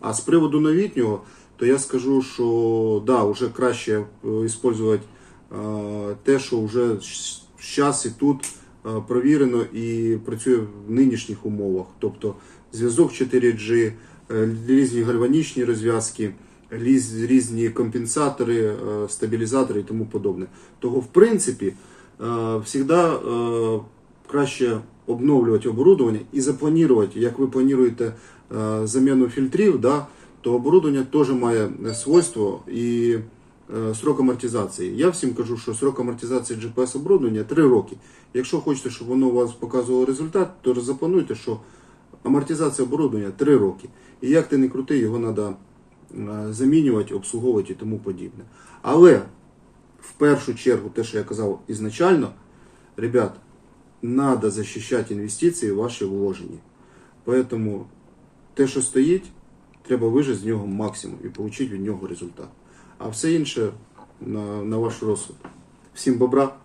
А з приводу новітнього, то я скажу, що да, вже краще використовувати те, що вже зараз і тут е, провірено і працює в нинішніх умовах. Тобто зв'язок 4G, е, різні гальванічні розв'язки, різні компенсатори, е, стабілізатори і тому подобне. Того, в принципі, завжди краще обновлювати оборудовання і запланувати, як ви плануєте е, заміну фільтрів, да, то оборудовання теж має свойство і е, срок амортизації. Я всім кажу, що срок амортизації GPS оборудовання 3 роки. Якщо хочете, щоб воно у вас показувало результат, то заплануйте, що амортизація оборудовання 3 роки. І як ти не крути, його треба замінювати, обслуговувати і тому подібне. Але в першу чергу, те, що я казав ізначально, ребят, надо защищать інвестиції, ваші вложені. Поэтому те, що стоїть, треба вижити з нього максимум і отримати від нього результат. А все інше на, на ваш розсуд. Всім бобра!